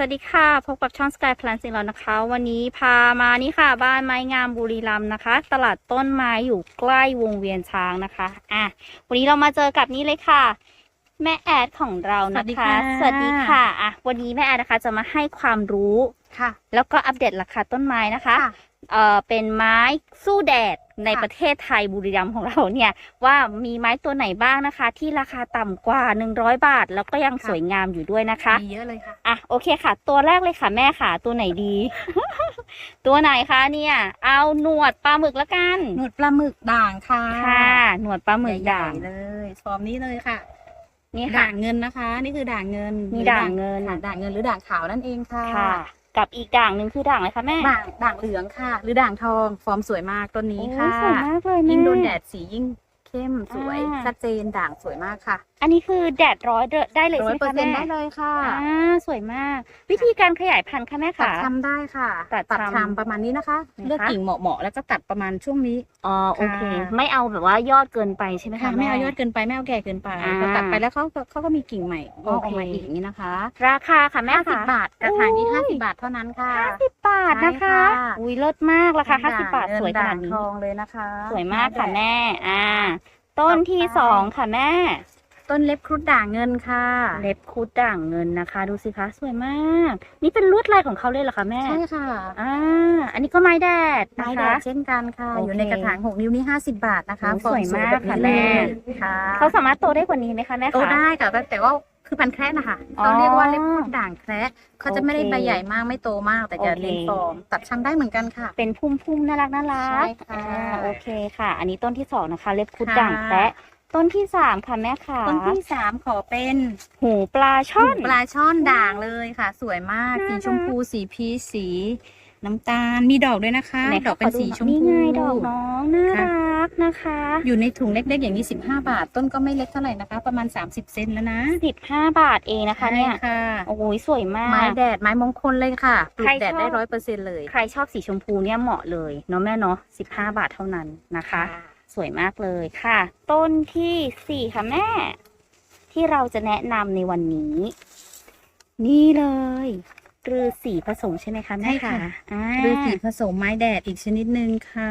วัสดีค่ะ พบกับช่อง Sky Plan สิ่งเรานะคะ วันนี้พามานี่ค่ะ บ้านไม้งามบุรีรัมย์นะคะ ตลาดต้นไม้อยู่ใกล้วงเวียนช้างนะคะอะวันนี้เรามาเจอกับนี่เลยค่ะ แม่แอดของเรานะคะ สวัสดีค่ะสวัสดีค่ะอะวันนี้แม่แอดนะคะจะมาให้ความรู้ค่ะ แล้วก็อัปเดตราคาต้นไม้นะคะค่ะ เอ่อเป็นไม้สู้แดดในค่ะประเทศไทยบุรีรัมย์ของเราเนี่ย ว่ามีไม้ตัวไหนบ้างนะคะ ที่ราคาต่ำกว่า 100 บาท แล้วก็ยังค่ะ สวยงามอยู่ด้วยนะคะ มีเยอะเลยค่ะ อะโอเคค่ะ ตัวแรกเลยค่ะแม่ค่ะ ตัวไหนดี ตัวไหนคะเนี่ย เอาหนวดปลาหมึกละกันหนวดปลาหมึกด่างค่ะค่ะหนวดปลาหมึกใญ่ๆด่างเลยฟอร์มนี้เลยค่ะ นี่ค่ะ ด่างเงินนะคะ นี่คือด่างเงินมีหรือด่างเงิน ค่ะด่างเงินหรือด่างขาวนั่นเองค่ะ ค่ะ กับอีกด่างหนึ่งคือด่างอะไรคะแม่ ด่างด่างเหลืองค่ะ หรือด่างทอง ฟอร์มสวยมากต้นนี้โอ้ค่ะ สวยมากเลยแม่ ยิ่งโดนแดดสียิ่ง เข้มสวยอ่า ชัดเจนด่างสวยมากค่ะอันนี้คือแดดร้อยได้เลยร้อใช่ยไหมเปอร์คะเซ็นแม่ต์ได้เลยค่ะอ่าสวยมาก วิธีการขยายพันธุ์ค่ะแม่ตัดค่ะ ชำได้ค่ะตัดตัดชำชำประมาณนี้นะคะ นะคะ เลือกกิ่งเหมาะๆแล้วก็ตัดประมาณช่วงนี้ อ๋อโอเค ค่ะ ไม่เอาแบบว่ายอดเกินไปใช่ไหมค่ะคะไม่เอายอดเกินไปไม่เอาแก่เกินไปอ่าพอตัดไปแล้วเขาก็เขาก็มีกิ่งใหม่งอกออกมาโอเคอีกอย่างนี้นะคะราคาค่ะแม่ห้าสิค่ะบบาทกระถางนี้โอ้ย ห้าสิบบาทเท่านั้นค่ะ ห้าสิบบาทนะคะ ใช่ค่ะ อุ้ยเลิศมากราคาเป็นห้าสิบบาทด่งสวยขนาดด่นี้งทองเลยนะคะสวยมากค่ะแม่ อ่า ต้นที่สองค่ะแม่ ต้นเล็บครุฑด่างเงินค่ะเล็บคูดด่างเงินนะคะ ดูสิคะสวยมาก นี่เป็นลวดลายของเขาเลยเหรอคะแม่ ใช่ค่ะอ่า อันนี้ก็ไม้แดดไม้นะแดคะ ดเช่นกันค่ะ โอเคอยู่ในกระถางหกนิ้วนี่ห้าสิบบาทนะคะโอ้ฟอร์สวยมากแบบค่ะนี้แม่ เลยค่ะเขาสามารถโตได้กว่านี้ไหมคะแม่คะ โตได้ค่ะแต่แต่ว่า คือพันธุ์แคระนะคะอ๋อเราเรียกว่าเล็บครุฑด่างแคระเขาจะไม่ได้โอเคใบใหญ่มากไม่โตมาก แต่จะโอเคเน้นฟอร์มตัดช้ำได้เหมือนกันค่ะ เป็นพุ่มๆน่ารักน่ารักใช่ค่ะอ่าโอเคค่ะ อันนี้ต้นที่สองนะคะ เล็บคูดค่ะ ด่างแคระต้นที่สามค่ะแม่ค่ะต้นที่สามขอเป็นหูปลาช่อน ปลาช่อนด่างเลยค่ะ สวยมากน่ารักสีชมพูสีพีชสี น้ำตาลมีดอกด้วยนะคะ ไหดอกเป็นสีชมนี่พูไงดอกน้องน่าค่ะ รั กนะคะ อยู่ในถุงเล็กๆอย่างนี้ 15 บาท ต้นก็ไม่เล็กเท่าไหร่นะคะ ประมาณ 30 เซนแล้วนะสิบห้าบาทเองนะคะเนี่ยใช่ค่ะ โอ้ยสวยมาไม้กแดดไม้มงคลเลยค่ะปลูใครกแดดชอบได้ร้อยเปอร์เซ็นต์เลย ใครชอบสีชมพูเนี่ยเหมาะเลยเนาะแม่เนาะสิบห้าบาทเท่านั้นนะคะ สวยมากเลยค่ะ ต้นที่สี่ค่ะแม่ ที่เราจะแนะนำในวันนี้ นี่เลยรือสีผสมใช่ไหมคะแม่ใช่ค่ะอ่าหรือสีผสมไม้แดดอีกชนิดหนึ่งค่ะ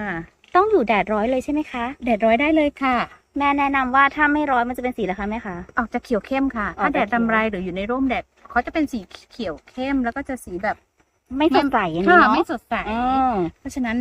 ต้องอยู่แดดร้อยเลยใช่ไหมคะ แดดร้อยได้เลยค่ะ แม่แนะนำว่าถ้าไม่ร้อยมันจะเป็นสีอะไรคะแม่คะ ออกจะเขียวเข้มค่ะ ออกถ้าจะแดดเขียวรำไรหรืออยู่ในร่มแดดเขาจะเป็นสีเขียวเข้มแล้วก็จะสีแบบไม่สดใสอันนี้ค่ะเนาะไม่สดใส อืมเพราะฉะนั้น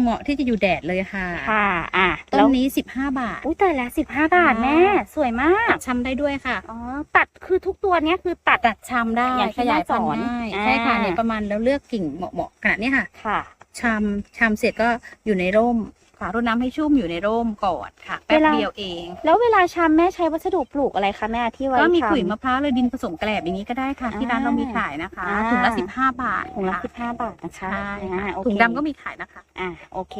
เหมาะที่จะอยู่แดดเลยค่ะค่ะ อะต้แล้นวนี้ 15 บาท อุ้ยแต่ละสิบห้าบาทอ่าแม่ สวยมากตัดชำได้ด้วยค่ะ อ๋อตัดคือทุกตัวเนี้ยคือตัด ตัดชำได้อย่างที่ขยายพันแม่สอนธุ์ได้อ่าใช่ค่ะเนี่ยประมาณแล้วเลือกกิ่งเหมาะๆขนาดนี้ค่ะ ค่ะ ชำชำเสร็จก็อยู่ในร่มค่ะรดน้ำให้ชุ่มอยู่ในร่มก่อนค่ะ แป๊บเวลา เดียวเอง แล้วเวลาชำแม่ใช้วัสดุปลูกอะไรคะแม่ที่ไว้ก็มีทำขุยมะพร้าวเลยดินผสมแกลบอย่างนี้ก็ได้ค่ะ ที่ร้านอ่าเรามีขายนะคะอ่า ถุงละ15บาทถุงละค่ะสิบห้าบาทนะคะใช่อ่าค่ะโอเคถุงดำก็มีขายนะคะอ่าโอเค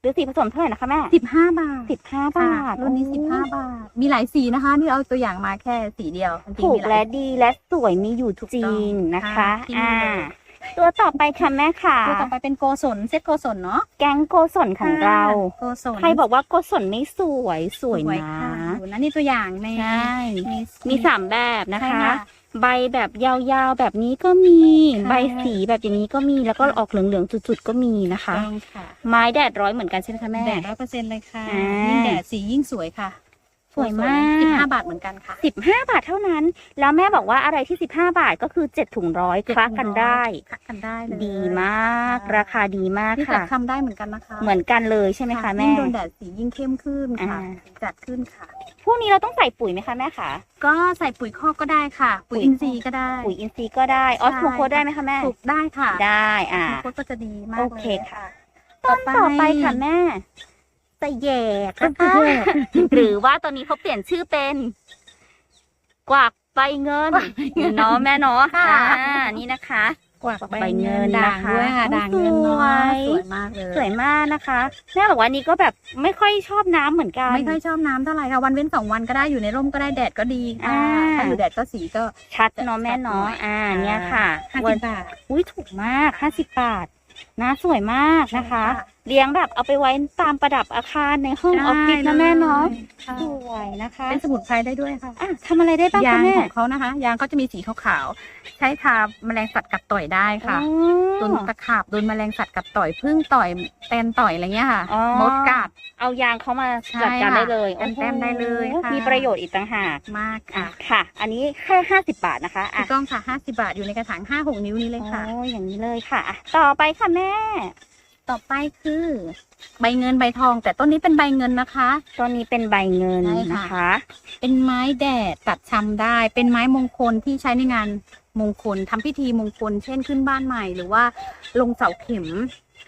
หรือสีผสมเท่าไหร่นะคะแม่15บาทสิบห้าค่ะบาทรุ่นนี้โอ้15บาท มีหลายสีนะคะ นี่เอาตัวอย่างมาแค่สีเดียวจริงถูๆกมีหลายและดีและสวยมีอยู่จริงนะคะที่อ่านี่เลย ตัวต่อไปค่ะแม่ค่ะ ตัวต่อไปเป็นโกศลเซตโกศลเนาะแก๊งโกศลของเรา โกศลใครบอกว่าโกศลไม่สวยสวยนะค่ะดูนะนี่ตัวอย่างแม่ใช่มีมีสามแบบนะใช่คะค่ะใบแบบยาวๆแบบนี้ก็มีค่ะใบสีแบบอย่างนี้ก็มีแล้วก็ออกเหลืองๆจุดๆก็มีนะคะต้องค่ะไม้แดดร้อยเหมือนกันใช่ไหมคะแม่แดดร้อยเปอร์เซ็นต์เลยค่ะอ่ายิ่ยิ่งแดดสียิ่งสวยค่ะ สวยมาก สิบห้าบาทเหมือนกันค่ะ สิบห้าบาทเท่านั้น แล้วแม่บอกว่าอะไรที่สิบห้าบาทก็คือเจ็ดถุงร้อยคละกันได้ คละกันได้เลยดีมากค่ะราคาดีมากนี่ตัดค่ะทำได้เหมือนกันนะคะ เหมือนกันเลยใช่ไหมคะแม่ยิ่งโดนแดดสียิ่งเข้มขึ้นค่ะอ่าสีจัดขึ้นค่ะ พวกนี้เราต้องใส่ปุ๋ยไหมคะแม่คะ ก็ใส่ปุ๋ยคอกก็ได้ค่ะ ปุ๋ยปุ๋ยอินทรีย์ก็ได้ ปุ๋ยอินทรีย์ก็ได้ ออสโมโคได้ไหมคะแม่ปลูกได้ค่ะ ได้ อ่าโคก็จะดีมากโอเลยเคค่ะต่อไปต่อไปค่ะแม่ ตะแยกนะคะหรือว่าตอนนี้เขาเปลี่ยนชื่อเป็น กวักใบเงินเนาะแม่เนาะค่ะอ่านี่นะคะกวักใบเงินด่างนะคะด้วยค่ะโอ้ด่างเงินสเนาะวยสวยมากเลย สวยมากนะคะ แม่บอกว่านี่ก็แบบไม่ค่อยชอบน้ำเหมือนกัน ไม่ค่อยชอบน้ำเท่าไหร่ค่ะ วันเว้นสองวันก็ได้อยู่ในร่มก็ได้แดดก็ดีค่ะอ่าถ้าอยู่แดดก็สีก็ชัดเนาะแม่เนาะอ่า เนี่ยค่ะห้าวัสินบบาท อุ้ยถูกมากห้าสิบบาทนะสวยมากนะคะ เลี้ยงแบบเอาไปไว้ตามประดับอาคารในห้องออฟฟิศนะแม่เนาะค่ะสวยนะคะ เป็นสมุนไพรได้ด้วยค่ะอะทำอะไรได้บ้างยาคะงแม่ ของเขานะคะ ยางเขาจะมีสีขาวๆ ใช้ทาแมลงสัตว์กัดต่อยได้ค่ะอ๋โดนอตะขาบโดนแมลงสัตว์กัดต่อยพึ่งต่อยแตนต่อยอะไรเงี้ยค่ะอ๋อ มดกัด เอายางเขามาใช่จัดการค่ะได้เลยกันแต้มได้เลยโอ้โหค่ะ มีประโยชน์อีกต่างหากมากอะค่ะค่ะ อันนี้แค่ห้าสิบบาทนะคะถูอะกต้องค่ะ 50 บาทอยู่ในกระถาง 5 6 นิ้วนี้เลยค่ะ โอ้อย่างนี้เลยค่ะอะต่อไปค่ะแม่ ต่อไปคือ ใบเงินใบทอง แต่ต้นนี้เป็นใบเงินนะคะตัวนี้เป็นใบเงินใช่ค่ะนะคะ เป็นไม้แดดตัดชำได้ เป็นไม้มงคลที่ใช้ในงานมงคลทำพิธีมงคล เช่นขึ้นบ้านใหม่ หรือว่าลงเสาเข็ม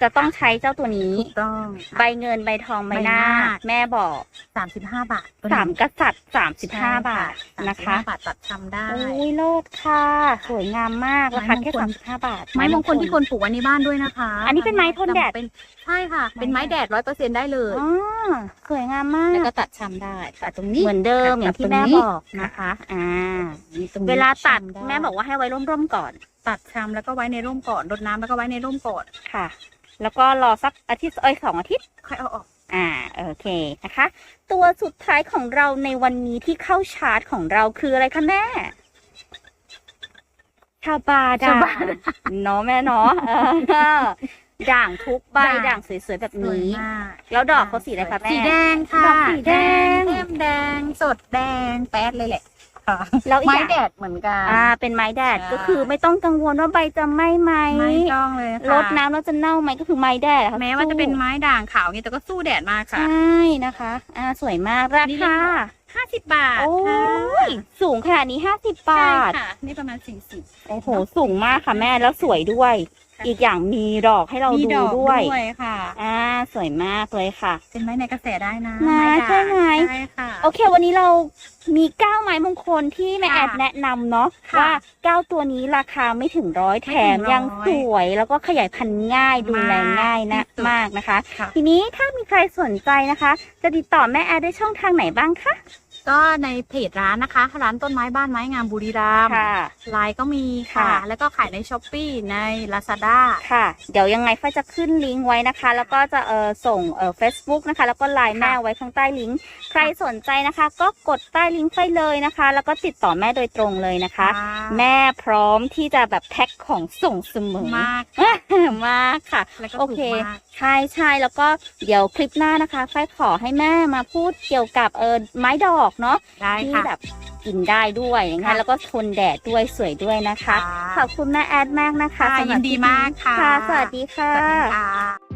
จะต้องใช้เจ้าตัวนี้ ถูกต้องใบเงินใบทองใบหน้าใบหน้าแม่บอกสามสิบห้าบาทตัวนี้สามกษัตริย์สามสิบห้าใช่บาทนะคะ35บาทตัดชำได้โอ้ยโลดค่ะ สวยงามมากราคาแค่ไม้มงคลสามสิบห้าบาท ไม้มงคลที่คนปลูกไว้ในบ้านด้วยนะคะ อันนี้เป็นไม้ทนแดดเป็นใช่ค่ะ เป็นไม้แดดร้อยเปอร์เซ็นได้เลยอ๋อสวยงามมาแล้วกก็ตัดชำได้ตัดตรงนี้เหมือนเดิมตัดอย่างที่ตรงแม่นี้บอกนะคะอ่านี่ตรงนี้เวลาตัดชำไแม่บอกว่าให้ไว้ร่มๆก่อน ตัดชำแล้วก็ไว้ในร่มก่อนรดน้ำแล้วก็ไว้ในร่มก่อนค่ะ แล้วก็รอสักอาทิตย์เอ้ยสองอาทิตย์ค่อยเอาออก อ่าโอเคนะคะ ตัวสุดท้ายของเราในวันนี้ที่เข้าชาร์จของเราคืออะไรคะแม่ชาบาด่าชางบาเนาะแม่เนาะเออด่างทุกใบด่างด่างสวยๆแบบสวยนี้มากแล้วดอกเขาสีอะไรคะแม่สีแดงค่ะดอกสีแดงเข้มแดงสดแดงแป๊ดเลยแหละ ค่ะ แล้วอีกไม้อย่างแดดเหมือนกัน อ่า เป็นไม้แดดใช่ ก็คือไม่ต้องกังวลว่าใบจะไหม้ไหมไม่ต้องเลยค่ะรดน้ำแล้วจะเน่าไหมก็คือไม้แดดค่ะแม้ว่าจะเป็นสู้ไม้ด่างขาวอย่างนี้แต่ก็สู้แดดมากใชค่ะ่นะคะ อ่า สวยมากรานี่คาห้าสิบบาทโอ้ค่ะยสูงขนาดนี้ห้าสิบใช่บาท ค่ะ นี่ประมาณสี่สิบโอ้โห สูงมากค่ะแม่แล้วสวยด้วยค่ะ อีกอย่างมีดอกให้เรามีดูดอกด้วยด้วยค่ะอ่าสวยมากเลยค่ะ เป็นไม้ในกระแสได้นะนะไม้ด่างใช่ไหม ใช่ค่ะ โอเค วันนี้เรามีเก้าไม้มงคลที่แม่แอค่ะดแนะนำเนาะค่ะว่าเก้าตัวนี้ราคาไม่ถึงร้อยแถมไม่ถึงร้อยยังสวยแล้วก็ขยายพันธุ์ง่ายดูแลมากง่ายนะที่สุด มากนะคะ ค่ะ ทีนี้ถ้ามีใครสนใจนะคะ จะติดต่อแม่แอดได้ช่องทางไหนบ้างคะ ก็ในเพจร้านนะคะ ร้านต้นไม้บ้านไม้งามบุรีรัมย์ค่ะ ไลน์ก็มีค่ะ ค่ะ แล้วก็ขายในช้อปปีใน Lazada ค่ะ เดี๋ยวยังไงฝ้ายจะขึ้นลิงก์ไว้นะคะ แล้วก็จะเออส่งเออ Facebook นะคะ แล้วก็ไลน์แม่ไว้ข้างใต้ลิงก์ ใครสนใจนะคะ ก็กดใต้ลิงก์ไฟเลยนะคะ แล้วก็ติดต่อแม่โดยตรงเลยนะคะ แม่พร้อมที่จะแบบแพ็คของส่งเสมอ มาก มากค่ะ แล้วก็โอถูเคกมาก ใช่ใช่แล้วก็เดี๋ยวคลิปหน้านะคะฝ้ายขอให้แม่มาพูดเกี่ยวกับเออไม้ดอกเนาะได้ที่ค่ะ แบบกินได้ด้วยอย่างเงี้ยค่ะแล้วก็ทนแดดด้วยสวยด้วยนะคะ ขอบคุณแม่แอดมากนะคะค่ะสำหรับยินดีมากค่ะ ค่ะ สวัสดีสค่ะวัสดีค่ะ